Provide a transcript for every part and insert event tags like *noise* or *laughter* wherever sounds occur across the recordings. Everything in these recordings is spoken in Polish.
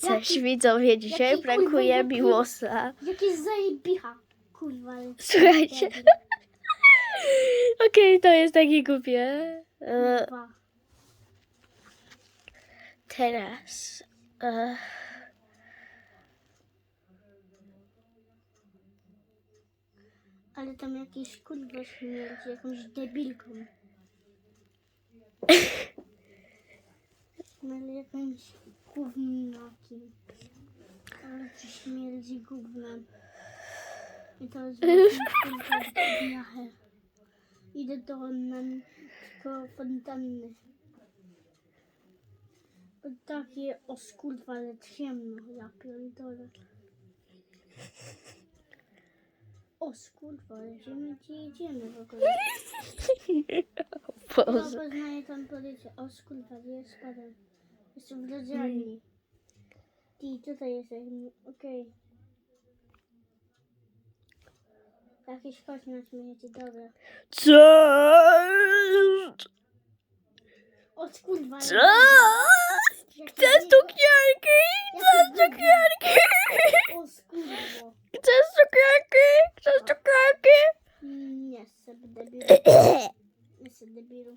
Cześć widzowie, dzisiaj jaki prankuję kurwa Miłosa. Jakieś zajebicha. Kurwa. ale- Słuchajcie. Okej, to jest takie głupie. E, Kurwa. teraz. E, Ale tam jakiś kurwa śmierci, jakąś debilką. *laughs* No ale jakimś gównakiem. Ale ci śmierdzi gównem. I to jest. *laughs* Idę do nanko fontanny. Bo Takie oskurwa, ale ciemno, ja pierdolę. O skurwa, ale my gdzie idziemy w ogóle? *laughs* Boże. poznaję tam policję. O skurwa, gdzie jest spadam? Jeszcze w lodziarni. Mm. Ty, tutaj jesteśmy. Okej. Okay. Jakiś kość nas możecie, dobra. Cześć! O kurwa. Cześć! Chcesz cukierki? Chcesz cukierki? O skurwo. Chcesz cukierki? Chcesz cukierki? Nie, jestem debilu. *coughs* Jestem debilu.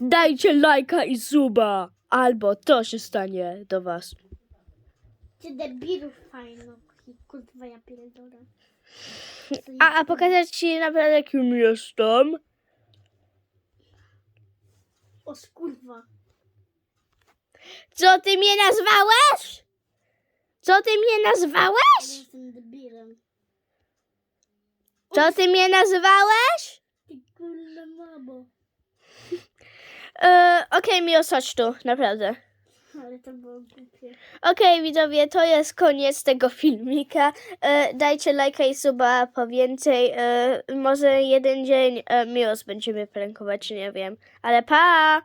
Dajcie lajka i suba, albo to się stanie do was. Ty debilu fajno. Kurwa ja pierdolę. A, a pokazać ci naprawdę kim jestem? O skurwa. Co ty mnie nazwałeś? Co ty mnie nazwałeś? jestem debilem. Co ty mnie nazwałeś? Ty mamo. E, Okej, okay, chodź tu, naprawdę. Ale to było głupie. Okej, widzowie, to jest koniec tego filmika. E, dajcie lajka i suba po więcej. E, może jeden dzień e, Miłos będziemy prankować, nie wiem. Ale pa!